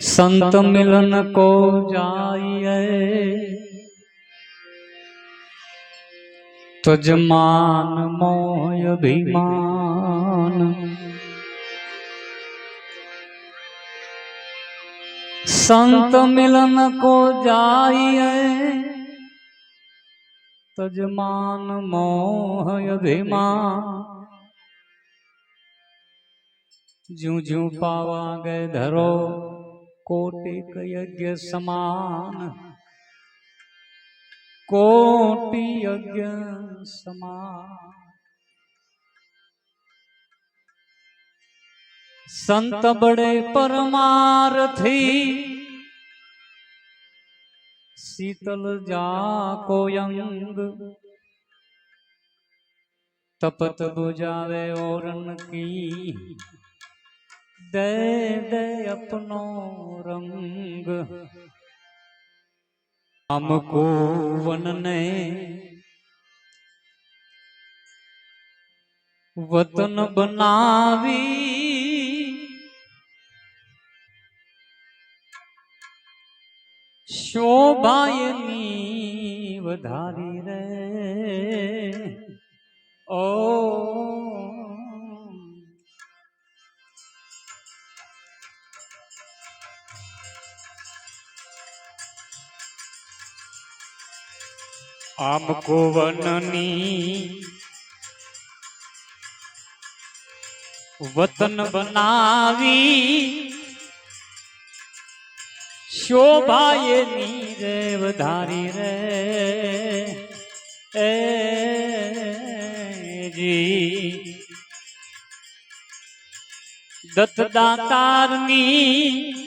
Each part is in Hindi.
संत मिलन को जाइए। तुझमान मोय अभिमान। संत मिलन को जाइए। तजमान मोह अभिमान। जू जू पावा गए धरो कोटिक यज्ञ समान। कोटि यज्ञ समान। संत बड़े परमारथी। शीतल जा को यंग। तपत बुझावे औरन की। दे दे अपनो रंग हमको वन ने वतन बनावी શોભાયની વધારી રે ઓ આમ કોવનની વતન બનાવી શોભાયની રે વધારી રે. એ જી. દત્તદાતારની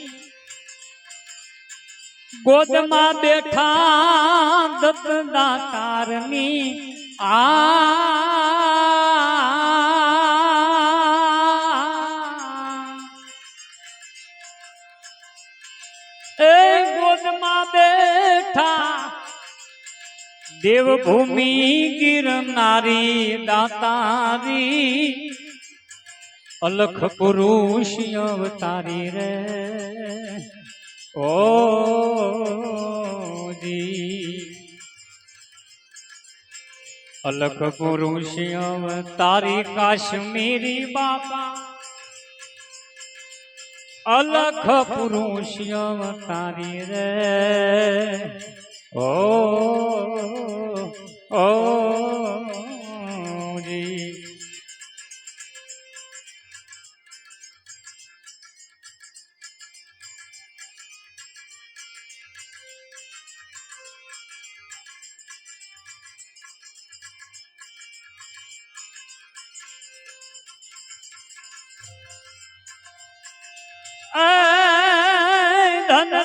ગોદમાં બેઠા દત્ત તારની આ. એ ગોદમાં બેઠા દેવભૂમિ ગિરનારી દાતારી, અલખ પુરુષ અવતારી રે. ઓ જી. અલખ પુરુષ તારી કાશ્મીરી બાપા. અલખ પુરુષ તારી રે. ઓ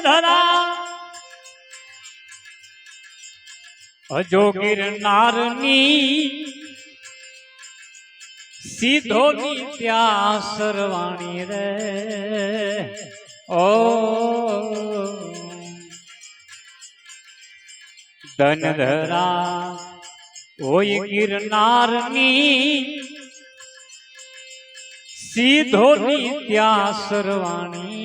ધરા. હજો ગિરનારની સીધો ત્યાં સરવાણી રે. ઓ. ધન ધરા હોય ગિરનારની સીધો ત્યાં સરવાણી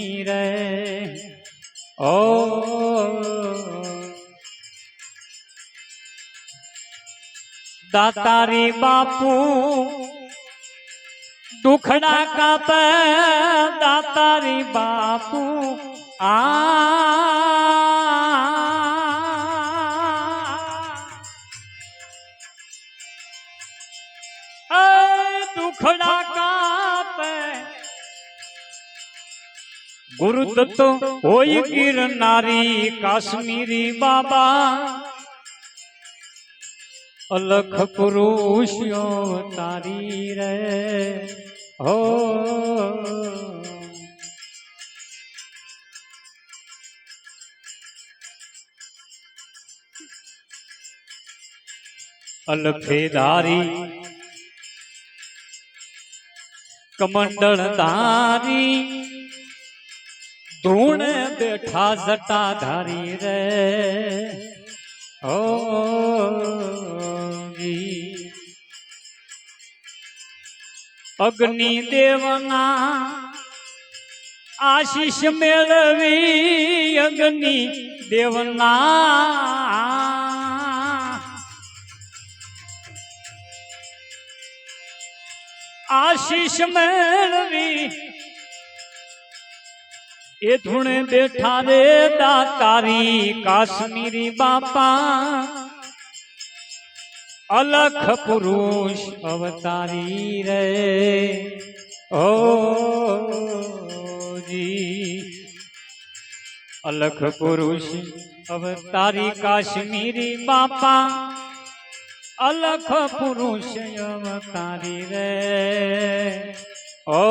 દાતા રે બાપુ દુખડા કાપે દાતા રે બાપુ આ. દુખડા गुरु तत्व गिर नारी काश्मीरी बाबा। अलख पुरुषियो तारी रे। हो। अलफेदारी कमंडल धारी ધૂણ બેઠા જટાધારી રે ઓ. અગ્નિ દેવના આશીષ મેળવી અગ્નિ દેવના આશીષ મેળવી એ ધૂણે બેઠા રે દાતારી કાશ્મીરી બાપા અલખ પુરુષ અવતારી રે ઓ જી અલખ પુરુષ અવતારી કાશ્મીરી બાપા અલખ પુરુષ અવતારી રે ઓ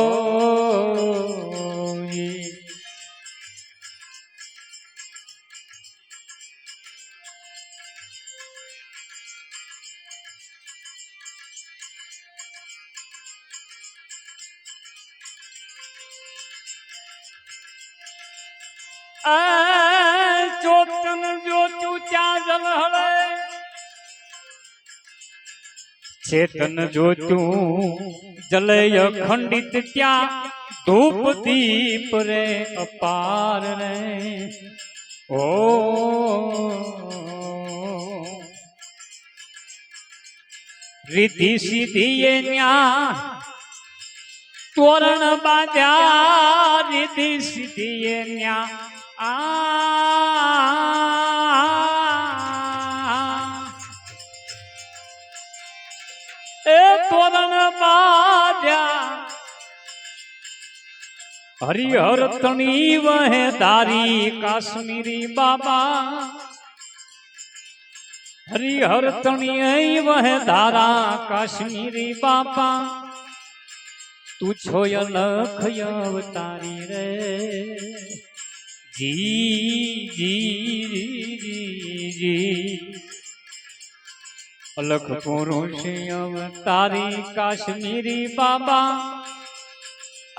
જી આ ચોટન જોતું ત્યાં જલ હળે ચેતન જોતું જલય ખંડિત ત્યાં ધૂપ દીપ રે અપાર રે ઓ રીતિ સીધી એ ન્યા તોરણ બાંધ્યા રીતિ સીધી એ ન્યા આ એ તોરણ બાંધ્યા હરિહર તણી વહે તારી કાશ્મીરી બાબા હરિહર તણી વહે તારા કાશ્મીરી બાપા તું છો અલખ અવતારી રે जी जी जी अलख पुरुष अवतारी काश्मीरी बाबा।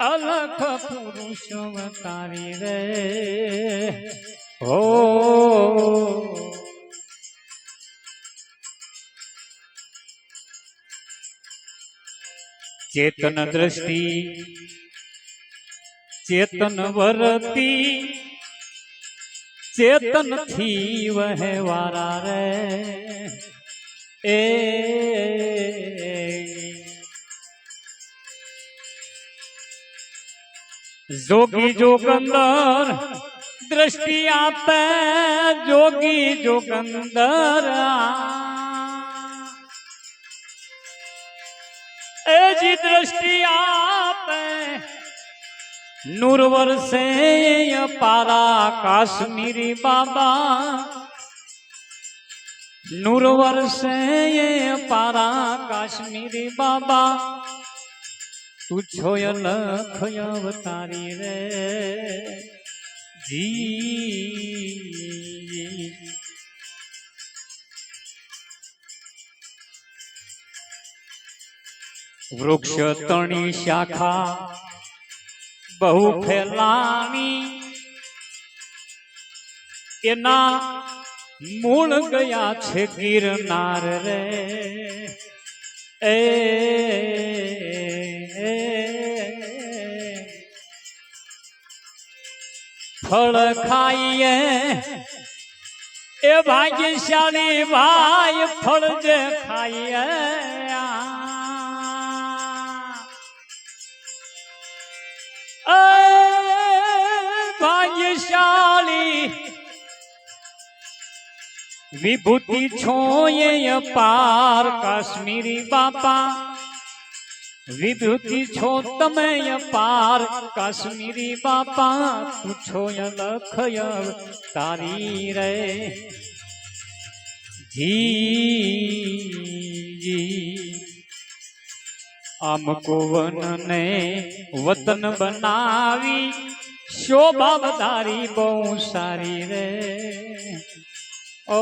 अलख पुरुष अवतारी रे। हो चेतन दृष्टि, चेतन वरती चेतन थी वह वारा रे। ए। जोगी जोगंदर दृष्टि आप जोगी जोगंदर ए जी, दृष्टि आप દ્રષ્ટિ આપે નૂર વર્ષે પારા કાશ્મીરી બાબા નૂર વર્ષે પારા કાશ્મીરી બાબા તું છો લખ અવતારી રે જી વૃક્ષ તણી શાખા બહુ ફેલાણી. એના મૂળ ગયા છે ગિરનાર રે. એ ફળ ખાઈએ. એ ભાગ્યશાળી ભાઈ ફળ જે ખાઈએ. भाग्यशाली। विभूति छोए पार कश्मीरी बापा। विभूति छो तमय पार कश्मीरी बापा। तू छो लख तारी रे। जी जी। આમ કોવન ને વતન બનાવી શોભા વધારી બહુ સારી રે ઓ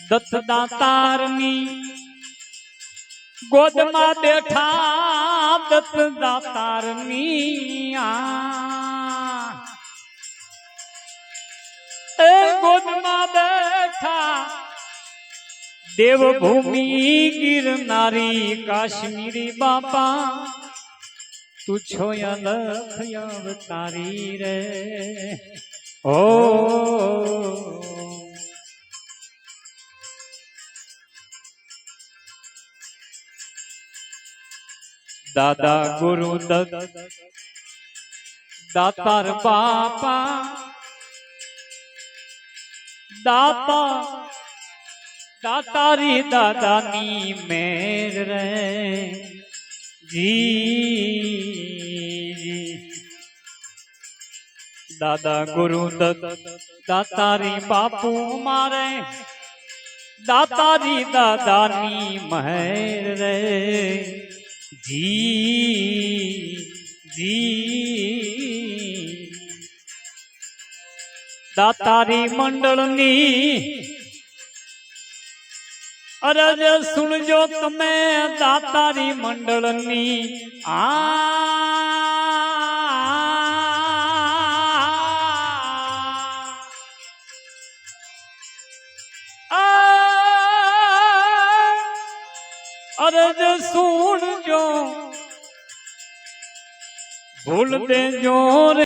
દત્ત દાતારની ગોદમાં બેઠા દત્ત દાતારની આ એ ગોદમાં બેઠા देवभूमि गिरनारी काश्मीरी बापा तू छोया लख रे। ओ। दादा गुरु दत्त, दातार बापा, दाता દાતારી દાદાની મેર રે જી જી દાદા ગુરુ દત્ત દાતારી બાપુ મારે દાતારી દાદાની મહેર રે જી જી દાતારી મંડળની અરજ સુણજો તમે દાતારી મંડળની. આ અરજ સુણજો. ભૂલ દેજો રે.